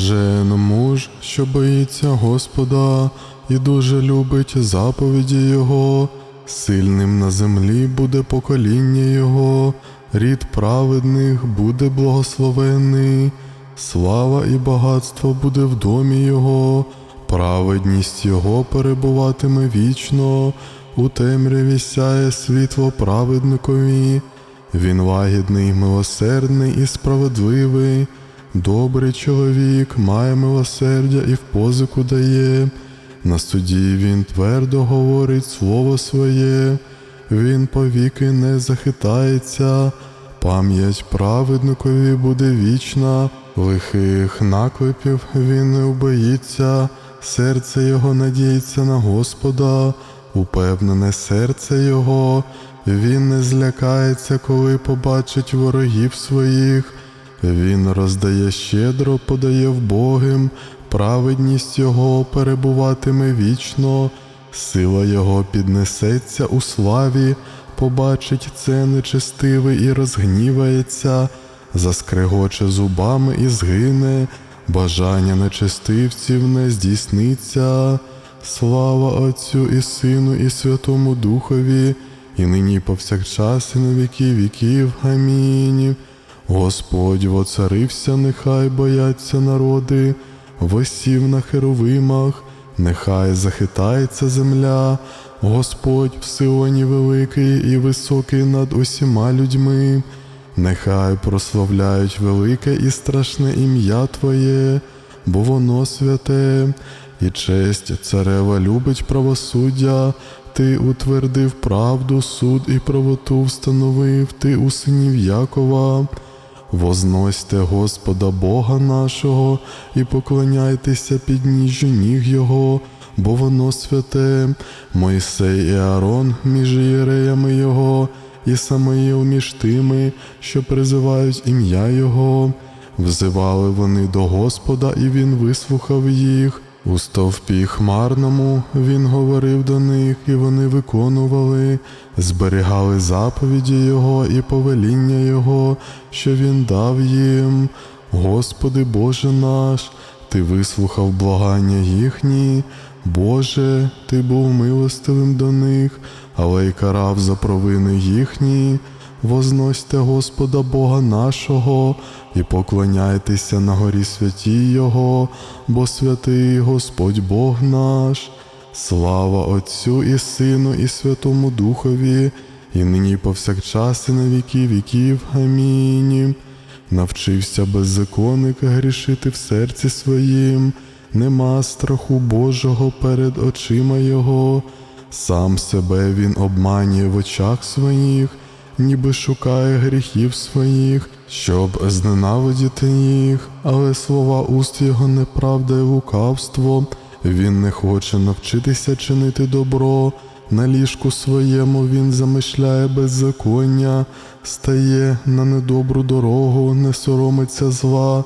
Блажен муж, що боїться Господа і дуже любить заповіді Його, сильним на землі буде покоління Його, рід праведних буде благословений, слава і багатство буде в домі Його, праведність Його перебуватиме вічно, у темряві сяє світло праведникові. Він лагідний, милосердний і справедливий, добрий чоловік, має милосердя і в позику дає. На суді він твердо говорить слово своє, він повіки не захитається, пам'ять праведникові буде вічна, лихих наклепів він не убоїться, серце його надіється на Господа, упевнене серце його. Він не злякається, коли побачить ворогів своїх. Він роздає щедро, подає вбогим, праведність його перебуватиме вічно, сила його піднесеться у славі, побачить це нечестивий і розгнівається, заскрегоче зубами і згине, бажання нечестивців не здійсниться. Слава Отцю і Сину, і Святому Духові, і нині повсякчас, і на віки віків. Амінь. Господь воцарився, нехай бояться народи, восів на херовимах, нехай захитається земля, Господь в Сионі великий і високий над усіма людьми, нехай прославляють велике і страшне ім'я Твоє, бо воно святе, і честь царева любить правосуддя. Ти утвердив правду, суд і правоту встановив ти у синів Якова. Возносьте Господа Бога нашого і поклоняйтеся під ніжжю ніг Його, бо воно святе, Мойсей і Аарон між ієреями Його, і Самоїл між тими, що призивають ім'я Його. Взивали вони до Господа, і Він вислухав їх. У стовпі хмарному він говорив до них, і вони виконували, зберігали заповіді Його і повеління Його, що Він дав їм. Господи Боже наш, Ти вислухав благання їхні, Боже, Ти був милостивим до них, але й карав за провини їхні. Возносьте Господа Бога нашого і поклоняйтеся на горі святій Його, бо святий Господь Бог наш. Слава Отцю і Сину, і Святому Духові, і нині повсякчас, і на віки віків. Амінь. Навчився беззаконника грішити в серці своїм, нема страху Божого перед очима Його, сам себе він обманює в очах своїх ніби шукає гріхів своїх, щоб зненавидіти їх, але слова уст його неправда і лукавство. Він не хоче навчитися чинити добро, на ліжку своєму він замишляє беззаконня, стає на недобру дорогу, не соромиться зла.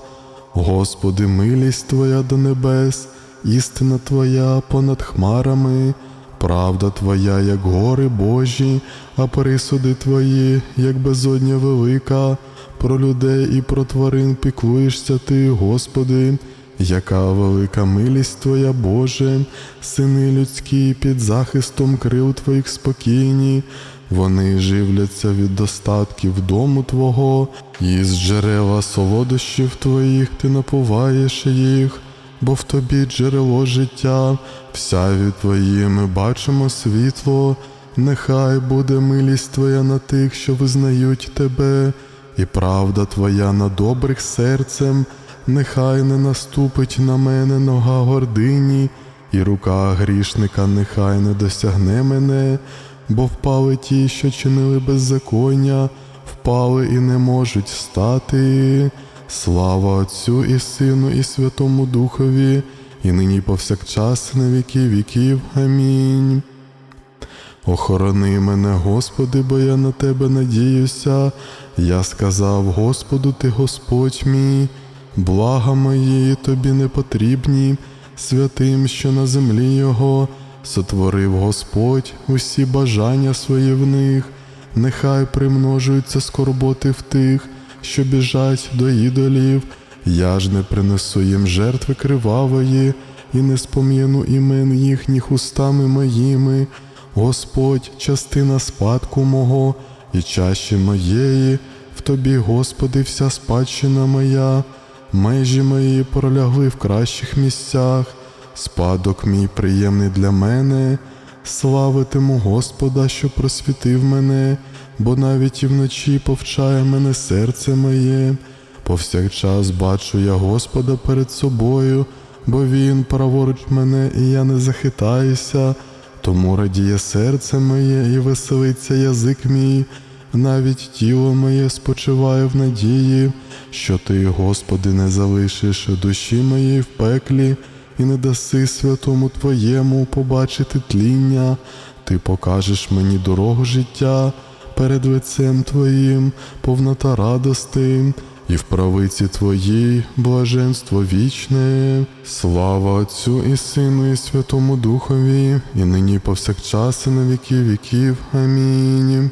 Господи, милість Твоя до небес, істина Твоя понад хмарами. Правда Твоя, як гори Божі, а присуди Твої, як безодня велика, про людей і про тварин піклуєшся Ти, Господи, яка велика милість Твоя, Боже, сини людські під захистом крил Твоїх спокійні, вони живляться від достатків дому Твого, і з джерела солодощів Твоїх Ти напуваєш їх бо в тобі джерело життя, в сяві Твої ми бачимо світло, нехай буде милість Твоя на тих, що визнають Тебе, і правда Твоя на добрих серцем, нехай не наступить на мене нога гордині, і рука грішника нехай не досягне мене, бо впали ті, що чинили беззаконня, впали і не можуть стати. Слава Отцю і Сину, і Святому Духові, і нині повсякчас, на віки віків. Амінь. Охорони мене, Господи, бо я на Тебе надіюся. Я сказав, Господу, Ти Господь мій, блага мої тобі не потрібні, святим, що на землі Його, сотворив Господь усі бажання свої в них, нехай примножуються скорботи в тих що біжать до ідолів, Я ж не принесу їм жертви кривавої, і не спом'яну імен їхніх устами моїми. Господь, частина спадку мого і чаші моєї, в тобі, Господи, вся спадщина моя, межі мої пролягли в кращих місцях, спадок мій приємний для мене, славитиму Господа, що просвітив мене, бо навіть і вночі повчає мене серце моє. Повсякчас бачу я Господа перед собою, бо Він праворуч мене, і я не захитаюся. Тому радіє серце моє і веселиться язик мій, навіть тіло моє спочиває в надії, що ти, Господи, не залишиш душі моєї в пеклі, і не даси святому Твоєму побачити тління, ти покажеш мені дорогу життя перед лицем Твоїм, повнота радости, і в правиці Твоїй блаженство вічне, слава Отцю і Сину, і Святому Духові, і нині повсякчас, і на віки віків. Амінь.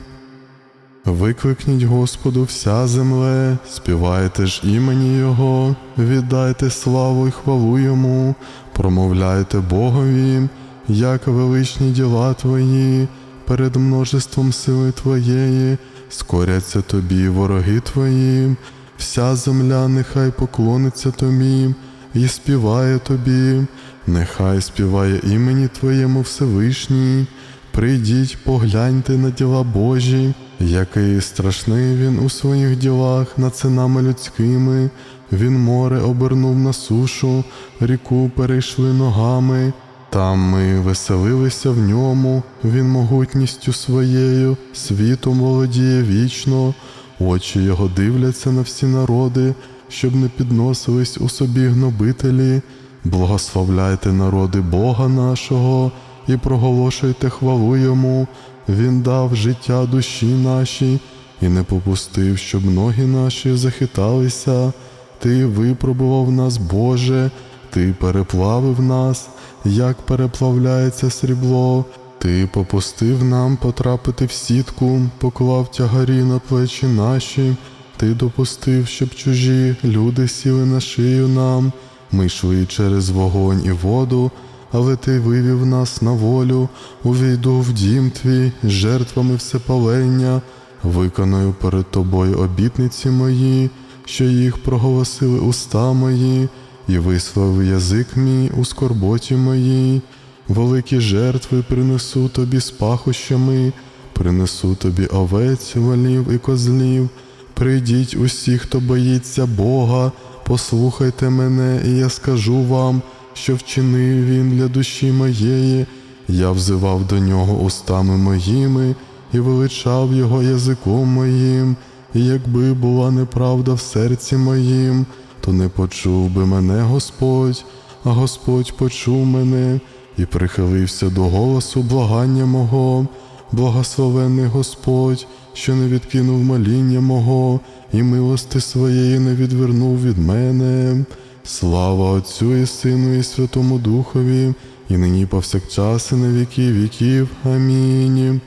Викликніть Господу вся земле, співайте ж імені Його, віддайте славу й хвалу Йому, промовляйте Богові, як величні діла Твої, перед множеством сили Твоєї, скоряться тобі вороги Твої, вся земля нехай поклониться Тобі і співає Тобі, нехай співає імені Твоєму Всевишній. Прийдіть, погляньте на діла Божі, який страшний він у своїх ділах над синами людськими. Він море обернув на сушу, ріку перейшли ногами. Там ми веселилися в ньому, він могутністю своєю, світом володіє вічно, очі його дивляться на всі народи, щоб не підносились у собі гнобителі. Благословляйте народи Бога нашого і проголошуйте хвалу йому. Він дав життя душі нашій і не попустив, щоб ноги наші захиталися. Ти випробував нас, Боже, ти переплавив нас, як переплавляється срібло. Ти попустив нам потрапити в сітку, поклав тягарі на плечі наші. Ти допустив, щоб чужі люди сіли на шию нам. Ми йшли через вогонь і воду, але ти вивів нас на волю, увійду в дім твій з жертвами всепалення, виконую перед тобою обітниці мої, що їх проголосили уста мої, і висловив язик мій у скорботі моїй. Великі жертви принесу тобі з пахощами, принесу тобі овець, волів і козлів. Прийдіть усі, хто боїться Бога, послухайте мене, і я скажу вам, що вчинив він для душі моєї. Я взивав до нього устами моїми і величав його язиком моїм, і якби була неправда в серці моїм, то не почув би мене Господь, а Господь почув мене і прихилився до голосу благання мого, благословений Господь, що не відкинув моління мого, і милости своєї не відвернув від мене. Слава Отцю і Сину, і Святому Духові, і нині повсякчас, і на віки віків. Амінь.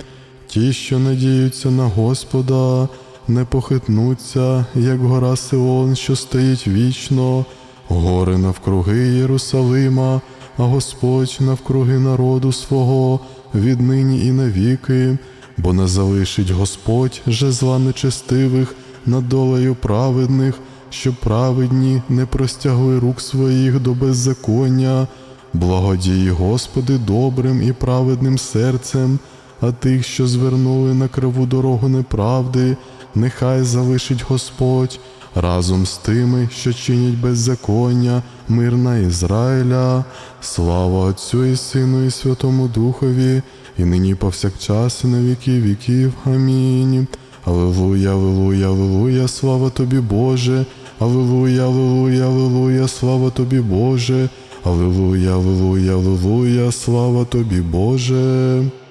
Ті, що надіються на Господа, не похитнуться, як гора Сион, що стоїть вічно, гори навкруги Єрусалима, а Господь навкруги народу свого, віднині і навіки, бо не залишить Господь жезла нечестивих над долею праведних, щоб праведні не простягли рук своїх до беззаконня. Благодій, Господи, добрим і праведним серцем, а тих, що звернули на криву дорогу неправди, нехай залишить Господь разом з тими, що чинять беззаконня, мир на Ізраїля, слава Отцю і Сину, і Святому Духові, і нині повсякчас, і на віки віків. Амінь. Аллилуйя, аллилуйя, аллилуйя, слава тобі, Боже. Аллилуйя, аллилуйя, аллилуйя, слава тобі, Боже. Аллилуйя, аллилуйя, аллилуйя, слава тобі, Боже.